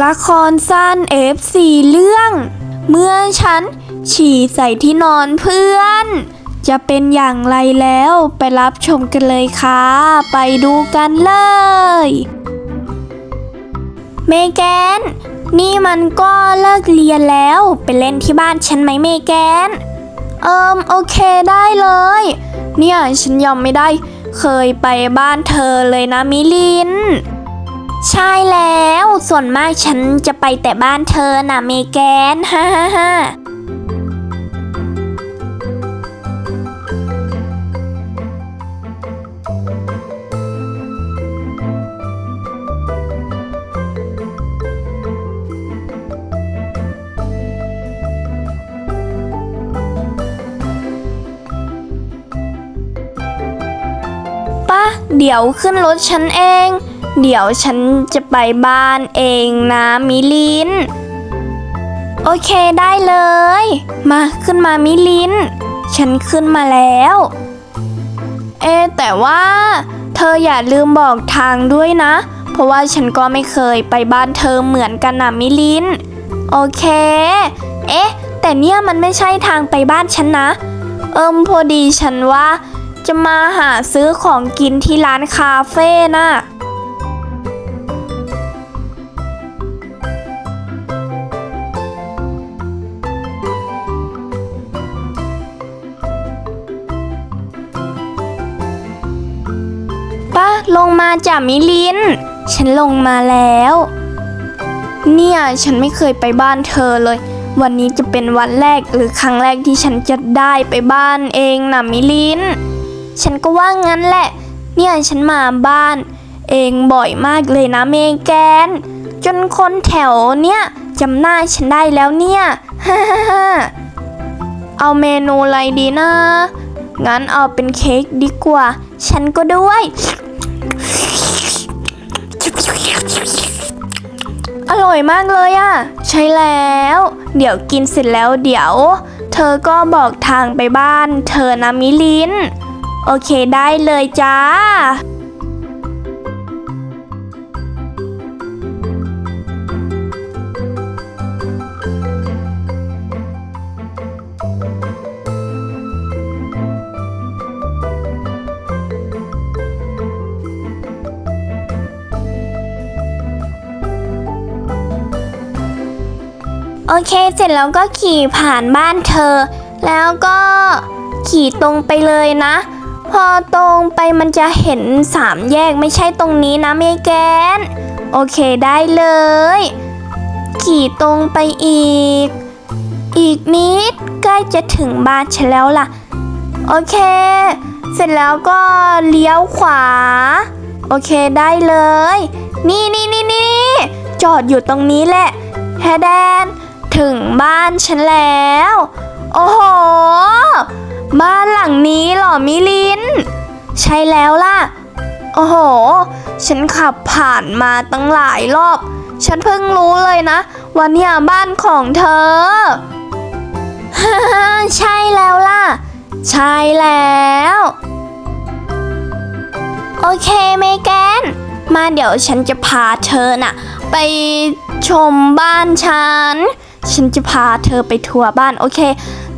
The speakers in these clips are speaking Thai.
ละครสั้น F4 เรื่อง เมื่อฉัน ฉี่ใส่ที่นอนเพื่อน จะเป็นอย่างไรแล้วไปรับชมกันเลยค่ะ ไปดูกันเลย เมแกน นี่มันก็เลิกเรียนแล้ว ไปเล่นที่บ้านฉันไหมเมแกน เอิมโอเคได้เลย เนี่ย ฉันยอมไม่ได้ เคยไปบ้านเธอเลยนะมิลิน ใช่แล้ว ส่วนมากฉันจะไปแต่บ้านเธอนะเมแกนฮ่าฮ่าฮ่าปะเดี๋ยวขึ้นรถฉันเอง เดี๋ยวฉันจะไปบ้านเองนะมิลิน โอเคได้เลย มาขึ้นมามิลิน ฉันขึ้นมาแล้ว เอะแต่ว่า เธออย่าลืมบอกทางด้วยนะ เพราะว่าฉันก็ไม่เคยไปบ้านเธอเหมือนกันนะมิลิน โอเค เอ๊ะ แต่เนี่ยมันไม่ใช่ทางไปบ้านฉันนะ เอิมพอดีฉันว่า จะมาหาซื้อของกินที่ร้านคาเฟ่น่ะ ลงมาจากมิลิน ฉันลงมาแล้ว เนี่ยฉันไม่เคยไปบ้านเธอเลย วันนี้จะเป็นวันแรกหรือครั้งแรกที่ฉันจะได้ไปบ้านเองนะมิลิน ฉันก็ว่างั้นแหละ เนี่ยฉันมาบ้าน เองบ่อยมากเลยนะเมแกน จนคนแถวเนี่ยจำหน้าฉันได้แล้วเนี่ยฮ่าฮ่าเอาเมนูอะไรดีนะ งั้นเอาเป็นเค้กดีกว่า ฉันก็ด้วย อร่อยมากเลยอะ่ะ ใช่แล้ว เดี๋ยวกินเสร็จแล้วเดี๋ยว เธอก็บอกทางไปบ้าน เธอนะมิลิน โอเคได้เลยจ้า โอเค เสร็จแล้วก็ขี่ผ่านบ้านเธอ แล้วก็ขี่ตรงไปเลยนะ พอตรงไปมันจะเห็นสามแยกไม่ใช่ตรงนี้นะเมแกน โอเคได้เลย ขี่ตรงไปอีก อีกนิดใกล้จะถึงบ้านฉันแล้วล่ะ โอเค เสร็จแล้วก็เลี้ยวขวา โอเคได้เลย นี่นี่นี่นี่จอดอยู่ตรงนี้แหละแฮแดน ถึงบ้านฉันแล้ว โอ้โห บ้านหลังนี้หรอมิลิน ใช่แล้วล่ะ โอ้โห ฉันขับผ่านมาตั้งหลายรอบ ฉันเพิ่งรู้เลยนะว่าเนี่ยบ้านของเธอ ใช่แล้วล่ะ ใช่แล้ว โอเคเมแกน มาเดี๋ยวฉันจะพาเธอน่ะ ไปชมบ้านฉัน ฉันจะพาเธอไปทัวร์บ้านโอเค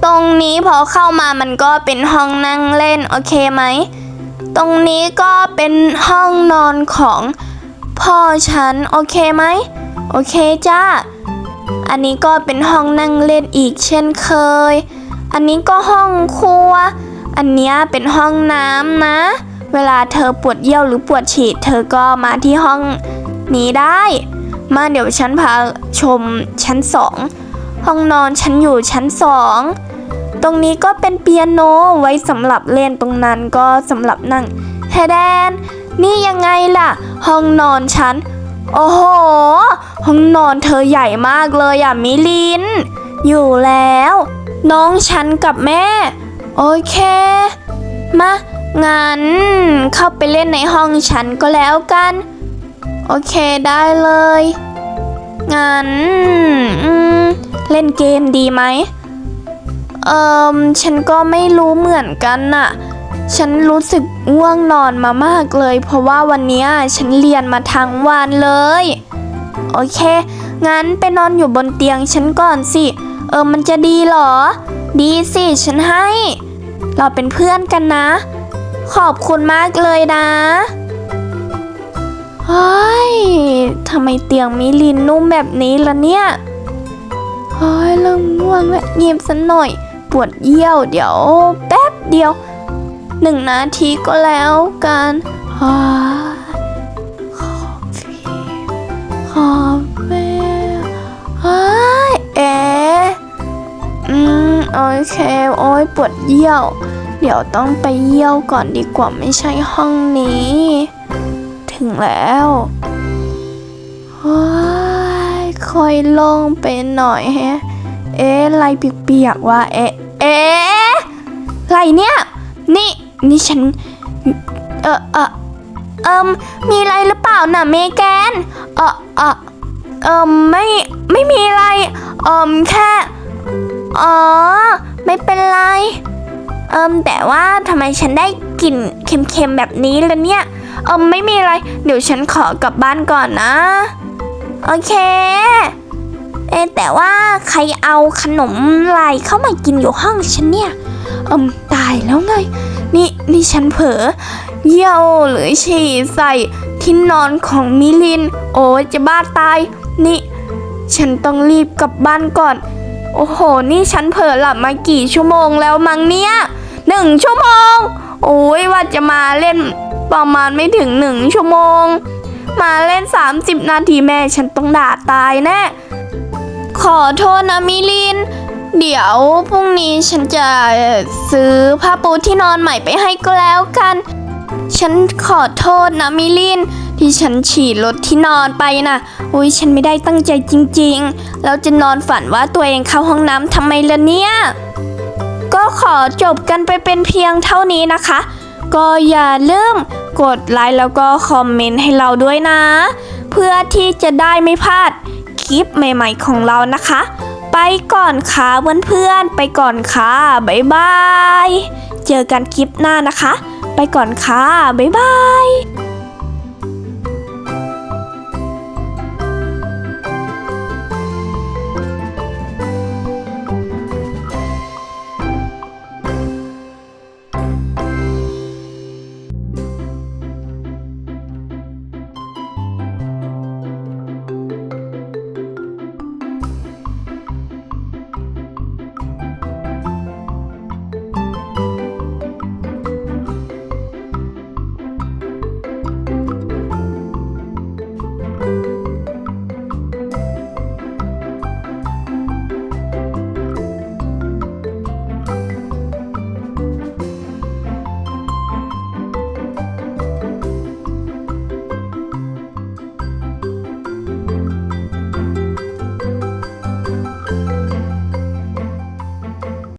ตรงนี้พอเข้ามามันก็เป็นห้องนั่งเล่นโอเคไหม ตรงนี้ก็เป็นห้องนอนของพ่อฉันโอเคไหม โอเคจ้า อันนี้ก็เป็นห้องนั่งเล่นอีกเช่นเคย อันนี้ก็ห้องครัว อันนี้เป็นห้องน้ำนะ เวลาเธอปวดเยี่ยวหรือปวดฉี่เธอก็มาที่ห้องนี้ได้ มาเดี๋ยวฉันพาชมชั้นสอง ห้องนอนฉันอยู่ชั้นสองตรงนี้ก็เป็นเปียโนไว้สำหรับเล่นตรงนั้นก็สำหรับนั่งแฮแดน นี่ยังไงล่ะ ห้องนอนฉัน โอ้โห ห้องนอนเธอใหญ่มากเลยอะมิลิน อยู่แล้ว น้องฉันกับแม่ โอเค มางั้นเข้าไปเล่นในห้องฉันก็แล้วกัน โอเคได้เลย งั้นเล่นเกมดีไหมเอิมฉันก็ไม่รู้เหมือนกันน่ะ ฉันรู้สึกง่วงนอนมามากเลย เพราะว่าวันนี้ฉันเรียนมาทั้งวันเลย โอเค งั้นไปนอนอยู่บนเตียงฉันก่อนสิ เออมันจะดีเหรอ ดีสิ ฉันให้ เราเป็นเพื่อนกันนะ ขอบคุณมากเลยนะเฮ้ ทำไมเตียงมิลินนุ่มแบบนี้ล่ะเนี่ยเฮ้ยเริ่มง่วงแล้วเงียบสักหน่อย ปวดเยี่ยว เดี๋ยวแป๊บเดียวหนึ่งนาทีก็แล้วกันฮ่าขอฟีขอบเฟ่เฮ้ยเอ๊ะอืมโอเคโอ้ยปวดเยี่ยว เดี๋ยวต้องไปเยี่ยวก่อนดีกว่าไม่ใช่ห้องนี้ ถึงแล้ว เฮ้ยค่อยลงไปหน่อยแฮะ เอ๊ะไรเปียกๆวะเอ๊ะเอ๊ะอะไรเนี่ย นี่นี่ฉัน เออเออเอิมมีอะไรหรือเปล่าน่ะเมแกน เออเออเอิมไม่ไม่มีอะไรเอิมแค่อ๋อไม่เป็นไรเอิมแต่ว่าทำไมฉันได้กลิ่นเค็มๆแบบนี้ล่ะเนี่ยเอิมไม่มีอะไร เดี๋ยวฉันขอกลับบ้านก่อนนะ โอเค เอแต่ว่าใครเอาขนมลายเข้ามากินอยู่ห้องฉันเนี่ยอมตายแล้วไง นี่นี่ฉันเผลอเยี่ยวหรือฉี่ใส่ที่นอนของมิลิน โอ้จะบ้าตาย นี่ ฉันต้องรีบกลับบ้านก่อน โอ้โห นี่ฉันเผลอหลับมากี่ชั่วโมงแล้วมั้งเนี่ยหนึ่งชั่วโมง โอ้ยว่าจะมาเล่นประมาณไม่ถึงหนึ่งชั่วโมง มาเล่น 30 นาทีแม่ฉันต้องด่าตายแน่ขอโทษนะมิลิน เดี๋ยวพรุ่งนี้ฉันจะซื้อผ้าปูที่นอนใหม่ไปให้ก็แล้วกัน ฉันขอโทษนะมิลิน ที่ฉันฉี่รถที่นอนไปนะอุ้ยฉันไม่ได้ตั้งใจจริงๆ แล้วจะนอนฝันว่าตัวเองเข้าห้องน้ำทำไมล่ะเนี่ย ก็ขอจบกันไปเป็นเพียงเท่านี้นะคะ ก็อย่าลืม กดไลค์แล้วก็คอมเมนต์ให้เราด้วยนะ เพื่อที่จะได้ไม่พลาดคลิปใหม่ๆของเรานะคะ ไปก่อนค่ะเพื่อนๆ ไปก่อนค่ะบ๊ายบาย เจอกันคลิปหน้านะคะ ไปก่อนค่ะบ๊ายบาย